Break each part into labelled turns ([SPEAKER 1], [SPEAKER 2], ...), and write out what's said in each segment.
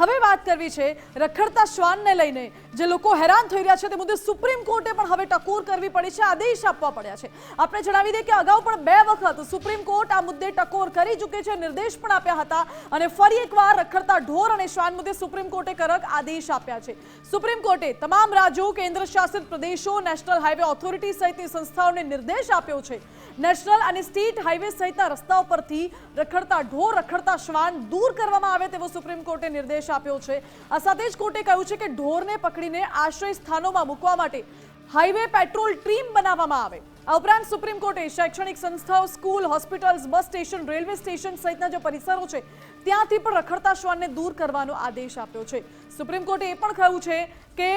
[SPEAKER 1] હવે વાત કરવી છે રખડતા શ્વાનને લઈને. જે લોકો હેરાન થઈ રહ્યા છે તે મુદ્દે સુપ્રીમ કોર્ટે પણ હવે ટકોર કરવી પડી છે, આદેશ આપવા પડ્યા છે. આપણે જણાવી દઈએ કે અગાઉ પણ બે વખત સુપ્રીમ કોર્ટ આ મુદ્દે ટકોર કરી ચૂકી છે, નિર્દેશ પણ આપ્યા હતા અને ફરી એકવાર રખડતા ઢોર અને શ્વાન મુદ્દે સુપ્રીમ કોર્ટે કડક આદેશ આપ્યા છે. સુપ્રીમ કોર્ટે તમામ રાજ્યો કેન્દ્ર શાસિત પ્રદેશો, નેશનલ હાઈવે ઓથોરિટી સહિતની સંસ્થાઓને નિર્દેશ આપ્યો છે નેશનલ અને સ્ટેટ હાઈવે સહિતના રસ્તાઓ પરથી રખડતા ઢોર, રખડતા શ્વાન દૂર કરવામાં આવે તેવો સુપ્રીમ કોર્ટે નિર્દેશ આપ્યો છે. આ સાથે જ કોર્ટે કહ્યું છે કે ઢોરને પકડીને આશ્રય સ્થાનોમાં મૂકવા માટે હાઈવે પેટ્રોલ ટીમ બનાવવામાં આવે. આ ઉપરાંત સુપ્રીમ કોર્ટે શૈક્ષણિક સંસ્થાઓ, school, hospitals, bus station, railway station સહિતના જે પરિસરો છે ત્યાંથી પણ રખડતા શ્વાનને દૂર કરવાનો આદેશ આપ્યો છે. સુપ્રીમ કોર્ટે એ પણ કહ્યું છે કે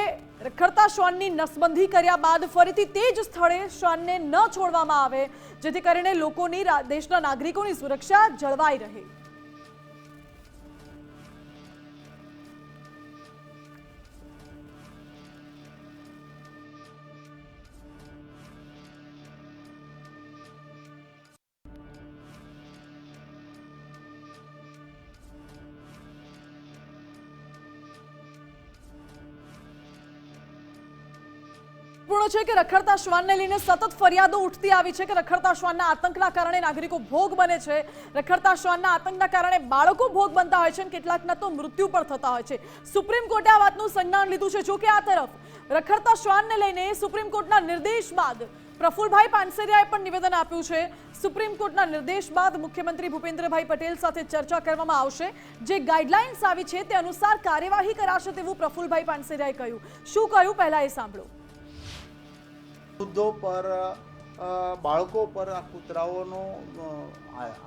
[SPEAKER 1] રખડતા શ્વાનની નસબંધી કર્યા બાદ ફરીથી તે જ સ્થળે શ્વાનને ન છોડવામાં આવે, જેથી કરીને લોકોની દેશના નાગરિકોની સુરક્ષા જળવાઈ રહે. પૂર્ણ છે કે રખડતા શ્વાનને લઈને સતત ફરિયાદો ઉઠતી આવી છે કે રખડતા શ્વાનના આતંકના કારણે નાગરિકો ભોગ બને છે. રખડતા શ્વાનના આતંકના કારણે બાળકો ભોગ બનતા હોય છે અને કેટલાકના તો મૃત્યુ પણ થતા હોય છે. સુપ્રીમ કોર્ટે આ વાતનું સંજ્ઞાન લીધું છે. જો કે આ તરફ રખડતા શ્વાનને લઈને સુપ્રીમ કોર્ટના નિર્દેશ બાદ પ્રફુલભાઈ પાનસેરિયાએ પણ નિવેદન આપ્યું છે. સુપ્રીમ કોર્ટના નિર્દેશ બાદ મુખ્યમંત્રી ભૂપેન્દ્રભાઈ પટેલ સાથે ચર્ચા કરવામાં આવશે. જે ગાઈડલાઇન્સ આવી છે તે અનુસાર કાર્યવાહી કરાશે તેવું પ્રફુલભાઈ પાનસેરિયાએ કહ્યું. શું કહ્યું પહેલા એ સાંભળો.
[SPEAKER 2] વૃદ્ધો પર બાળકો પર આ કૂતરાઓનો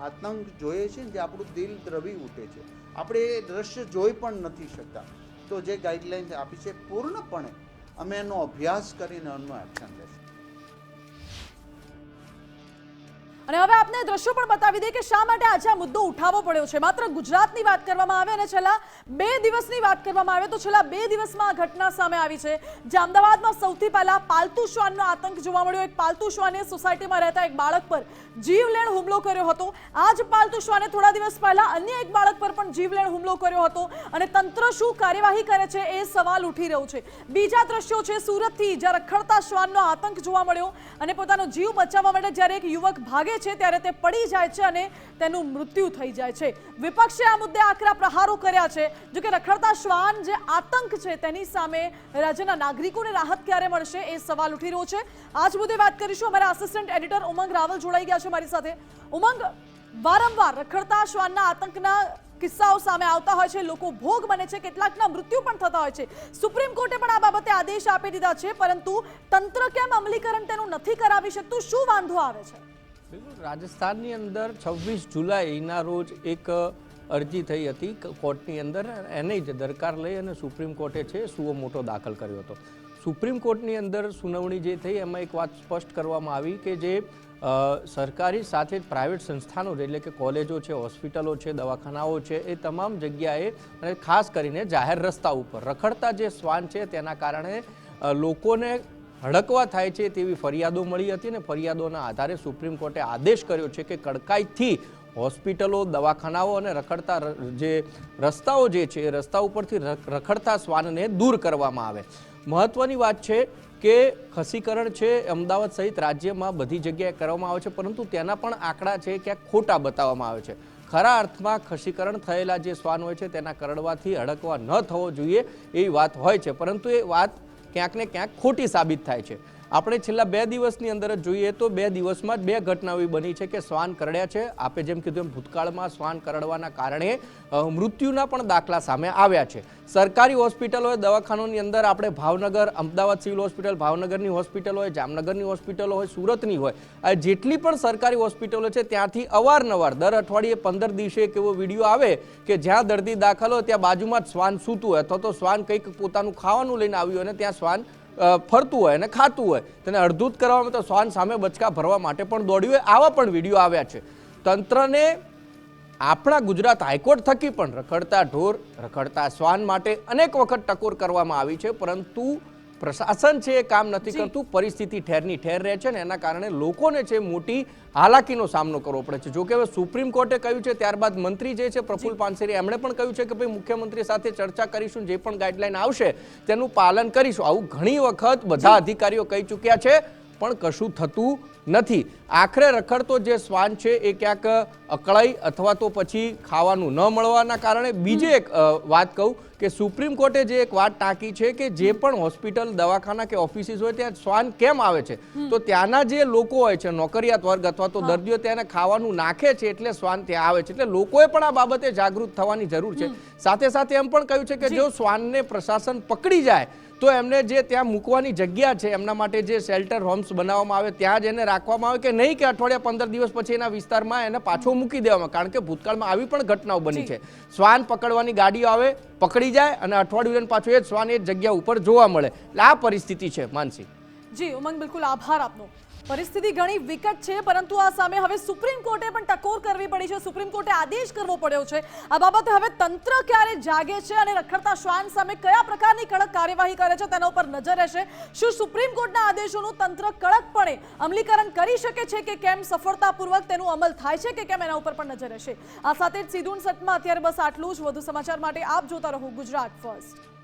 [SPEAKER 2] આતંક જોઈએ છે જે આપણું દિલ દ્રવી ઉઠે છે. આપણે એ દ્રશ્ય જોઈ પણ નથી શકતા. તો જે ગાઈડલાઇન્સ આપી છે, પૂર્ણપણે અમે એનો અભ્યાસ કરીને એનું એક્શન લેશું.
[SPEAKER 1] અને હવે આપને દ્રશ્યો પણ બતાવી દઈએ કે શા માટે આજે આ મુદ્દો ઉઠાવવો પડ્યો છે. માત્ર ગુજરાતની વાત કરવામાં આવે અને છેલ્લા બે દિવસની વાત કરવામાં આવે તો છેલ્લા બે દિવસમાં આ ઘટના સામે આવી છે. જે અમદાવાદમાં સૌથી પહેલા પાલતુ શ્વાનનો આતંક જોવા મળ્યો. એક પાલતુ શ્વાને સોસાયટીમાં રહેતા એક બાળક પર જીવલેણ હુમલો કર્યો હતો. આ જ પાલતુ શ્વાને થોડા દિવસ પહેલા અન્ય એક બાળક પર પણ જીવલેણ હુમલો કર્યો હતો અને તંત્ર શું કાર્યવાહી કરે છે એ સવાલ ઉઠી રહ્યો છે. બીજા દ્રશ્યો છે, સુરતથી જ્યાં રખડતા શ્વાનનો આતંક જોવા મળ્યો અને પોતાનો જીવ બચાવવા માટે જ્યારે એક યુવક ભાગે છે ત્યારે તે પડી જાય છે અને તેનું મૃત્યુ થઈ જાય છે. વિપક્ષે આ મુદ્દે આકરા પ્રહારો કર્યા છે. જો કે રખડતા શ્વાન જે આતંક છે તેની સામે રાજ્યના નાગરિકોને રાહત ક્યારે મળશે એ સવાલ ઉઠી રહ્યો છે. આ જ મુદ્દે વાત કરીશું. અમારા આસિસ્ટન્ટ એડિટર ઉમંગ રાવલ જોડાઈ ગયા છે મારી સાથે. ઉમંગ, વારંવાર રખડતા શ્વાનના આતંકના કિસ્સાઓ સામે આવતા હોય છે. લોકો ભોગ બને છે. કેટલાકના મૃત્યુ પણ થતા હોય છે. સુપ્રીમ કોર્ટે પણ આ બાબતે આદેશ આપી દીધા છે, પરંતુ તંત્ર કેમ અમલીકરણ તેનું નથી કરાવી શકતું? શું વાંધો આવે છે?
[SPEAKER 3] રાજસ્થાનની અંદર છવ્વીસ જુલાઈના રોજ એક અરજી થઈ હતી કોર્ટની અંદર. એને જ દરકાર લઈ અને સુપ્રીમ કોર્ટે છે સુઓ મોટો દાખલ કર્યો હતો. સુપ્રીમ કોર્ટની અંદર સુનાવણી જે થઈ એમાં એક વાત સ્પષ્ટ કરવામાં આવી કે જે સરકારી સાથે પ્રાઇવેટ સંસ્થાનો એટલે કે કોલેજો છે, હોસ્પિટલો છે, દવાખાનાઓ છે એ તમામ જગ્યાએ અને ખાસ કરીને જાહેર રસ્તા ઉપર રખડતા જે શ્વાન છે તેના કારણે લોકોને હડકવા થાય છે તેવી ફરિયાદો મળી હતી અને ફરિયાદોના આધારે સુપ્રીમ કોર્ટે આદેશ કર્યો છે કે કડકાઈથી હોસ્પિટલો, દવાખાનાઓ અને રખડતા જે રસ્તાઓ જે છે, એ રસ્તા ઉપરથી રખ- રખડતા શ્વાનને દૂર કરવામાં આવે. મહત્વની વાત છે કે ખસીકરણ છે, અમદાવાદ સહિત રાજ્યમાં બધી જગ્યાએ કરવામાં આવે છે, પરંતુ તેના પણ આંકડા છે ક્યાંક ખોટા બતાવવામાં આવે છે. ખરા અર્થમાં ખસીકરણ થયેલા જે શ્વાન હોય છે, તેના કરડવાથી હડકવા ન થવો જોઈએ એવી વાત હોય છે, પરંતુ એ વાત ક્યાંક ને ક્યાંક ખોટી સાબિત થાય છે. આપણે છેલ્લા બે દિવસની અંદર જ જોઈએ તો બે દિવસમાં જ બે ઘટનાઓ એવી બની છે કે શ્વાન કરડ્યા છે. આપે જેમ કીધું એમ ભૂતકાળમાં શ્વાન કરડવાના કારણે મૃત્યુના પણ દાખલા સામે આવ્યા છે. સરકારી હોસ્પિટલો હોય દવાખાનોની અંદર આપણે ભાવનગર, અમદાવાદ સિવિલ હોસ્પિટલ, ભાવનગરની હોસ્પિટલ હોય, જામનગરની હોસ્પિટલો હોય, સુરતની હોય, આ જેટલી પણ સરકારી હોસ્પિટલો છે ત્યાંથી અવારનવાર, દર અઠવાડિયે પંદર દિવસે એક એવો વીડિયો આવે કે જ્યાં દર્દી દાખલ હોય, ત્યાં બાજુમાં જ શ્વાન સૂતું હોય અથવા તો શ્વાન કંઈક પોતાનું ખાવાનું લઈને આવ્યું અને ત્યાં શ્વાન ફરતું હોય અને ખાતું હોય, તેને અડધૂત કરવામાં તો શ્વાન સામે બચકા ભરવા માટે પણ દોડ્યું હોય, આવા પણ વીડિયો આવ્યા છે. તંત્રને આપણા ગુજરાત હાઈકોર્ટ થકી પણ રખડતા ઢોર, રખડતા શ્વાન માટે અનેક વખત ટકોર કરવામાં આવી છે, પરંતુ પ્રશાસન છે એ કામ નથી. કરતું પરિસ્થિતિ ઠેરની ઠેર રહે છે ને એના કારણે લોકોને છે મોટી હાલાકીનો સામનો કરવો પડે છે. જો કે હવે સુપ્રીમ કોર્ટે કહ્યું છે ત્યારબાદ મંત્રી જે છે પ્રફુલ પાનસેરી એમણે પણ કહ્યું છે કે ભાઈ મુખ્યમંત્રી સાથે ચર્ચા કરીશું જે પણ ગાઈડલાઈન આવશે તેનું પાલન કરીશું. આવું ઘણી વખત બધા અધિકારીઓ કહી ચૂક્યા છે. પણ કશું થતું નથી. આખરે રખડતો જે શ્વાન છે એ ક્યાંક અકળાઈ અથવા તો પછી ખાવાનું ન મળવાના કારણે બીજી એક વાત કહું કે સુપ્રીમ કોર્ટે જે એક વાત ટાંકી છે કે જે પણ હોસ્પિટલ દવાખાના કે ઓફિસીસ હોય ત્યાં શ્વાન કેમ આવે છે? તો ત્યાંના જે લોકો હોય છે નોકરિયાત વર્ગ અથવા તો દર્દીઓ ત્યાં ખાવાનું નાખે છે એટલે શ્વાન ત્યાં આવે છે. એટલે લોકોએ પણ આ બાબતે જાગૃત થવાની જરૂર છે. સાથે સાથે એમ પણ કહ્યું છે કે જો શ્વાનને પ્રશાસન પકડી જાય તો એમને જે ત્યાં મૂકવાની જગ્યા છે એમના માટે જે શેલ્ટર હોમ્સ બનાવવામાં આવે ત્યાં જ એને રાખવામાં આવે કે નહીં કે અઠવાડિયા પંદર દિવસ પછી એના વિસ્તારમાં એને પાછો મૂકી દેવામાં? કારણ કે ભૂતકાળમાં આવી પણ ઘટનાઓ બની છે. શ્વાન પકડવાની ગાડીઓ આવે પકડી જાય અને અઠવાડિયું પાછું એ જ શ્વાન એ જગ્યા ઉપર જોવા મળે. એટલે આ પરિસ્થિતિ છે માનસી.
[SPEAKER 1] જી ઉમંગ બિલકુલ આભાર આપનો. પરિસ્થિતિ ઘણી વિકટ છે, પરંતુ આ સામે હવે સુપ્રીમ કોર્ટે પણ ટકોર કરવી પડી છે. સુપ્રીમ કોર્ટે આદેશ કરવો પડ્યો છે. આ બાબતે હવે તંત્ર ક્યારે જાગે છે અને રખડતા શ્વાન સામે કયા પ્રકારની કડક કાર્યવાહી કરે છે તેના ઉપર નજર રહેશે. શું સુપ્રીમ કોર્ટના આદેશોનું તંત્ર કડકપણે અમલીકરણ કરી શકે છે કે કેમ સફળતાપૂર્વક તેનું અમલ થાય છે કે કેમ એના ઉપર પણ નજર રહેશે? આ સાથે જ સીધું સટમાં અત્યારે બસ આટલું જ. વધુ સમાચાર માટે આપ જોતા રહો ગુજરાત ફર્સ્ટ.